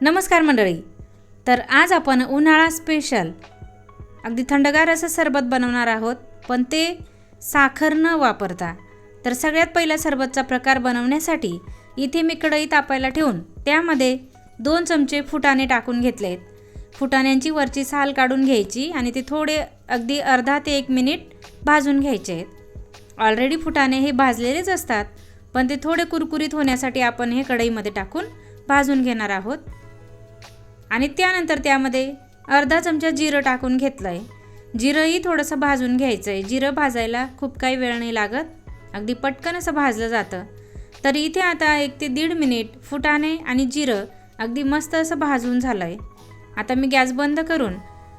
नमस्कार मंडळी. तर आज आपण उन्हाळा स्पेशल अगदी थंडगार असं सरबत बनवणार आहोत पण ते साखर न वापरता. तर सगळ्यात पहिला सरबतचा प्रकार बनवण्यासाठी इथे मी कढई तापायला ठेवून त्यामध्ये दोन चमचे फुटाणे टाकून घेतलेत. फुटाण्यांची वरची साल काढून घ्यायची आणि ते थोडे अगदी अर्धा ते एक मिनिट भाजून घ्यायचे आहेत. ऑलरेडी फुटाणे हे भाजलेलेच असतात पण ते थोडे कुरकुरीत होण्यासाठी आपण हे कढईमध्ये टाकून भाजून घेणार आहोत. आणि त्यानंतर त्यामध्ये अर्धा चमचा जिरं टाकून घेतलं आहे जिरंही थोडंसं भाजून घ्यायचं आहे जिरं भाजायला खूप काही वेळ नाही लागत. अगदी पटकन असं भाजलं जातं. तर इथे आता एक ते दीड मिनिट फुटाणे आणि जिरं अगदी मस्त असं भाजून झालं आहे आता मी गॅस बंद करून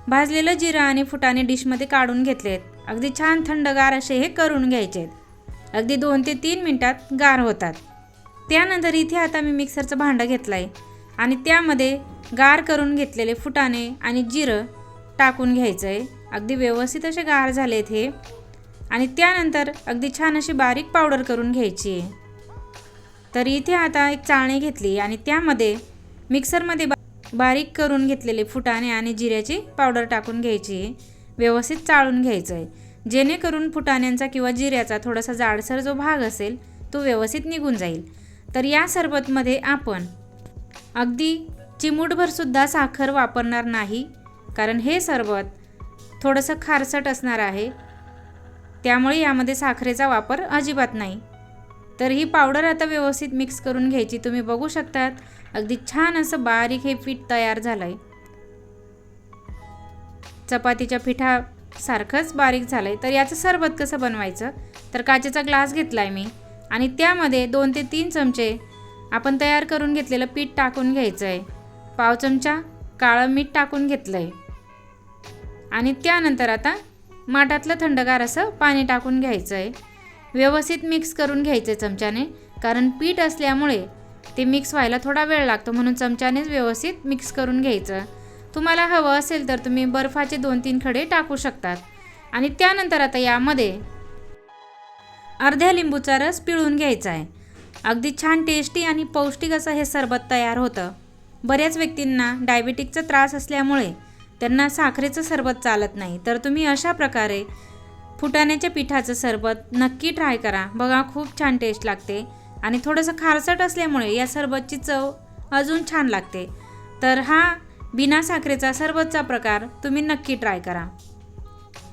भाजलेलं जिरं आणि फुटाणे डिशमध्ये काढून घेतलेत. अगदी छान थंडगार असे हे करून घ्यायचे आहेत अगदी दोन ते तीन मिनटात गार होतात. त्यानंतर इथे आता मी मिक्सरचं भांडं घेतलं आहे आणि त्यामध्ये गार करून घेतलेले फुटाणे आणि जिरं टाकून घ्यायचं आहे अगदी व्यवस्थित असे गार झालेत हे. आणि त्यानंतर अगदी छान अशी बारीक पावडर करून घ्यायची आहे. तर इथे आता एक चाळणी घेतली आणि त्यामध्ये मिक्सरमध्ये बा बारीक करून घेतलेले फुटाणे आणि जिऱ्याची पावडर टाकून घ्यायची आहे. व्यवस्थित चाळून घ्यायचं आहे जेणेकरून फुटाण्यांचा किंवा जिऱ्याचा थोडासा जाडसर जो भाग असेल तो व्यवस्थित निघून जाईल. तर या सरबतमध्ये आपण अगदी चिमूटभरसुद्धा साखर वापरणार नाही कारण हे सरबत थोडंसं खारसट असणार आहे. त्यामुळे यामध्ये साखरेचा वापर अजिबात नाही. तर ही पावडर आता व्यवस्थित मिक्स करून घ्यायची. तुम्ही बघू शकतात अगदी छान असं बारीक हे पीठ तयार झालं आहे चपातीच्या पिठासारखंच बारीक झालं आहे तर याचं सरबत कसं बनवायचं? तर काचेचा ग्लास घेतला आहे मी. आणि त्यामध्ये दोन ते तीन चमचे आपण तयार करून घेतलेलं पीठ टाकून घ्यायचं आहे पाव चमचा काळं मीठ टाकून घेतलं आहे आणि त्यानंतर आता माठातलं थंडगार असं पाणी टाकून घ्यायचं आहे व्यवस्थित मिक्स करून घ्यायचं आहे चमच्याने कारण पीठ असल्यामुळे ते मिक्स व्हायला थोडा वेळ लागतो म्हणून चमच्यानेच व्यवस्थित मिक्स करून घ्यायचं. तुम्हाला हवं असेल तर तुम्ही बर्फाचे दोन तीन खडे टाकू शकतात. आणि त्यानंतर आता यामध्ये अर्ध्या लिंबूचा रस पिळून घ्यायचा आहे अगदी छान टेस्टी आणि पौष्टिक असं हे सरबत तयार होतं. बऱ्याच व्यक्तींना डायबेटिकचा त्रास असल्यामुळे त्यांना साखरेचं सरबत चालत नाही. तर तुम्ही अशा प्रकारे फुटाण्याच्या पिठाचं सरबत नक्की ट्राय करा. बघा खूप छान टेस्ट लागते. आणि थोडंसं खारसट असल्यामुळे या सरबतची चव अजून छान लागते. तर हा बिना साखरेचा सरबतचा प्रकार तुम्ही नक्की ट्राय करा.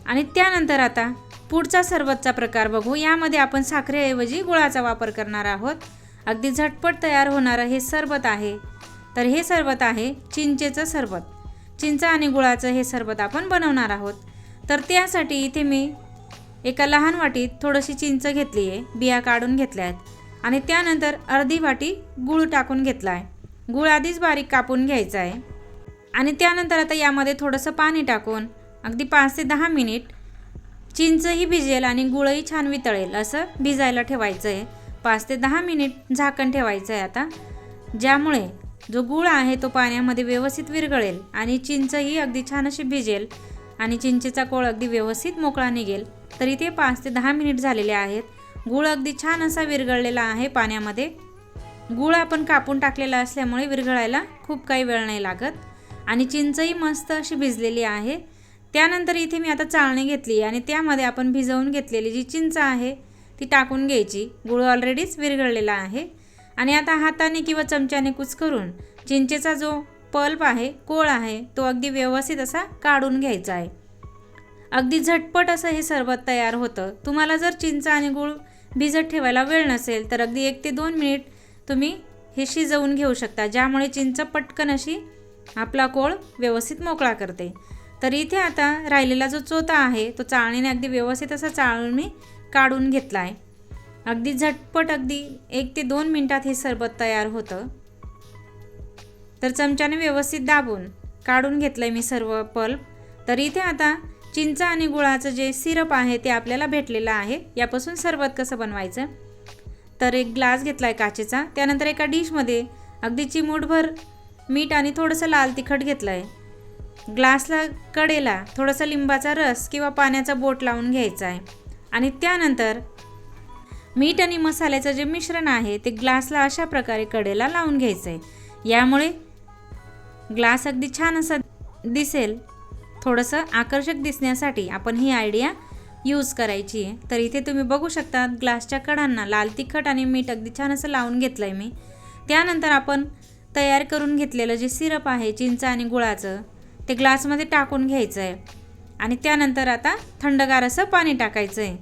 आणि त्यानंतर आता पुढचा सरबतचा प्रकार बघू. यामध्ये आपण साखरेऐवजी गुळाचा वापर करणार आहोत. अगदी झटपट तयार होणारं हे सरबत आहे. तर हे सरबत आहे चिंचेचं सरबत. चिंच आणि गुळाचं हे सरबत आपण बनवणार आहोत. तर त्यासाठी इथे मी एका लहान वाटीत थोडीशी चिंच घेतली आहे बिया काढून घेतल्या आहेत. आणि त्यानंतर अर्धी वाटी गूळ टाकून घेतला आहे. गूळ आधीच बारीक कापून घ्यायचा आहे. आणि त्यानंतर आता यामध्ये थोडंसं पाणी टाकून अगदी पाच ते दहा मिनिट चिंचही भिजेल आणि गुळही छान वितळेल असं भिजायला ठेवायचं आहे. पाच ते दहा मिनिट झाकण ठेवायचं आहे आता. ज्यामुळे जो गूळ आहे तो पाण्यामध्ये व्यवस्थित विरघळेल आणि चिंचही अगदी छान अशी भिजेल आणि चिंचेचा कोळ अगदी व्यवस्थित मोकळा निघेल. तर इथे पाच ते दहा मिनिट झालेले आहेत. गूळ अगदी छान असा विरघळलेला आहे पाण्यामध्ये. गूळ आपण कापून टाकलेला असल्यामुळे विरघळायला खूप काही वेळ नाही लागत आणि चिंचही मस्त अशी भिजलेली आहे. त्यानंतर इथे मी आता चाळणी घेतली आणि त्यामध्ये आपण भिजवून घेतलेली जी चिंच आहे ती टाकून घ्यायची. गूळ ऑलरेडीच विरघळलेला आहे. आणि आता हाताने किंवा चमच्याने कुचकरून चिंचेचा जो पल्प आहे कोळ आहे तो अगदी व्यवस्थित असा काढून घ्यायचा आहे. अगदी झटपट असं हे सरबत तयार होतं. तुम्हाला जर चिंच आणि गूळ भिजत ठेवायला वेळ नसेल तर अगदी एक ते दोन मिनिट तुम्ही हे शिजवून घेऊ शकता ज्यामुळे चिंच पटकन अशी आपला कोळ व्यवस्थित मोकळा करते. तर इथे आता राहिलेला जो चोथा आहे तो चाळणीने अगदी व्यवस्थित असा चाळून मी काढून घेतला आहे. अगदी झटपट अगदी एक ते दोन मिनटात हे सरबत तयार होतं. तर चमच्याने व्यवस्थित दाबून काढून घेतलं आहे मी सर्व पल्प. तर इथे आता चिंच आणि गुळाचं जे सिरप आहे ते आपल्याला भेटलेलं आहे. यापासून सरबत कसं बनवायचं? तर एक ग्लास घेतला आहे काचेचा. त्यानंतर एका डिशमध्ये अगदी चिमूटभर मीठ आणि थोडंसं लाल तिखट घेतलं आहे ग्लासला कडेला थोडासा लिंबाचा रस किंवा पाण्याचा बोट लावून घ्यायचा आहे. आणि त्यानंतर मीठ आणि मसाल्याचं जे मिश्रण आहे ते ग्लासला अशा प्रकारे कडेला लावून घ्यायचं आहे यामुळे ग्लास अगदी छान असा दिसेल. थोडंसं आकर्षक दिसण्यासाठी आपण ही आयडिया यूज करायची आहे. तर इथे तुम्ही बघू शकता ग्लासच्या कडांना लाल तिखट आणि मीठ अगदी छान असं लावून घेतलं आहे मी. त्यानंतर आपण तयार करून घेतलेलं जे सिरप आहे चिंच आणि गुळाचं ते ग्लासमध्ये टाकून घ्यायचं आहे आणि त्यानंतर आता थंडगार असं पाणी टाकायचं आहे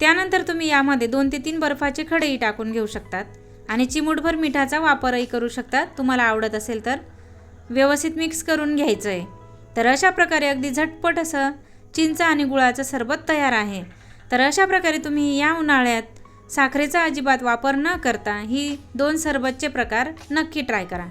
त्यानंतर तुम्ही यामध्ये दोन ते तीन बर्फाचे खडेही टाकून घेऊ शकतात आणि चिमूटभर मिठाचा वापरही करू शकतात. तुम्हाला आवडत असेल तर व्यवस्थित मिक्स करून घ्यायचं आहे तर अशा प्रकारे अगदी झटपट असं चिंच आणि गुळाचं सरबत तयार आहे. तर अशा प्रकारे तुम्ही या उन्हाळ्यात साखरेचा अजिबात वापर न करता ही दोन सरबतचे प्रकार नक्की ट्राय करा.